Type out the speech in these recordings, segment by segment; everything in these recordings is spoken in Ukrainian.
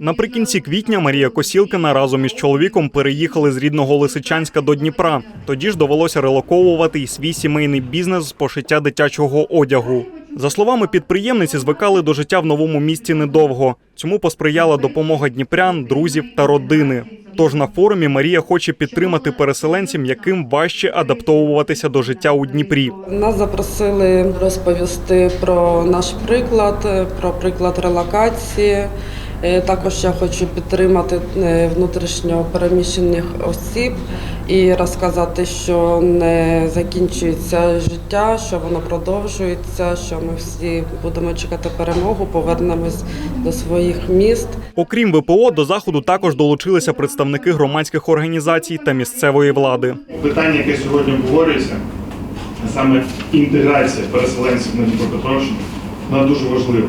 Наприкінці квітня Марія Косілкина разом із чоловіком переїхали з рідного Лисичанська до Дніпра. Тоді ж довелося релоковувати й свій сімейний бізнес з пошиття дитячого одягу. За словами підприємниці, звикали до життя в новому місті недовго. Цьому посприяла допомога дніпрян, друзів та родини. Тож на форумі Марія хоче підтримати переселенцям, яким важче адаптовуватися до життя у Дніпрі. Нас запросили розповісти про наш приклад, про приклад релокації. Е, Також я хочу підтримати е, внутрішньо переміщених осіб і розказати, що не закінчується життя, що воно продовжується, що ми всі будемо чекати перемогу, повернемось до своїх міст. Окрім ВПО, до заходу також долучилися представники громадських організацій та місцевої влади. Питання, яке сьогодні обговорюється, а саме інтеграція переселенців на Дніпропетровщину, вона дуже важлива.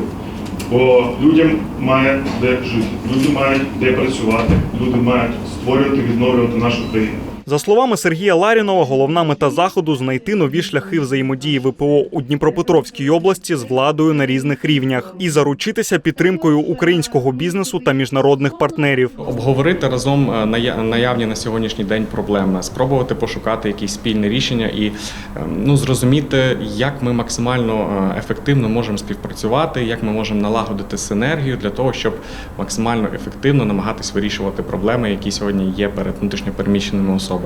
Бо людям має де жити, люди мають де працювати, люди мають створювати, відновлювати нашу країну. За словами Сергія Ларінова, головна мета заходу знайти нові шляхи взаємодії ВПО у Дніпропетровській області з владою на різних рівнях і заручитися підтримкою українського бізнесу та міжнародних партнерів. обговорити разом е, наявні на сьогоднішній день проблеми, спробувати пошукати якісь спільне рішення і ем, ну зрозуміти, як ми максимально е, ефективно можемо співпрацювати, як ми можемо налагодити синергію для того, щоб максимально ефективно намагатись вирішувати проблеми, які сьогодні є перед внутрішньопереміщеними особами.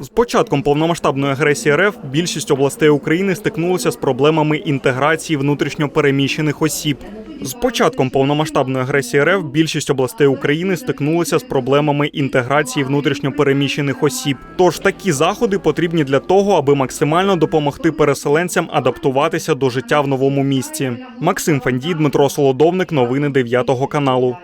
З початком повномасштабної агресії РФ більшість областей України стикнулися з проблемами інтеграції внутрішньо переміщених осіб. З початком повномасштабної агресії РФ більшість областей України стикнулися з проблемами інтеграції внутрішньо переміщених осіб. Тож такі заходи потрібні для того, аби максимально допомогти переселенцям адаптуватися до життя в новому місті. Максим Фандій, Дмитро Солодовник, новини 9 каналу.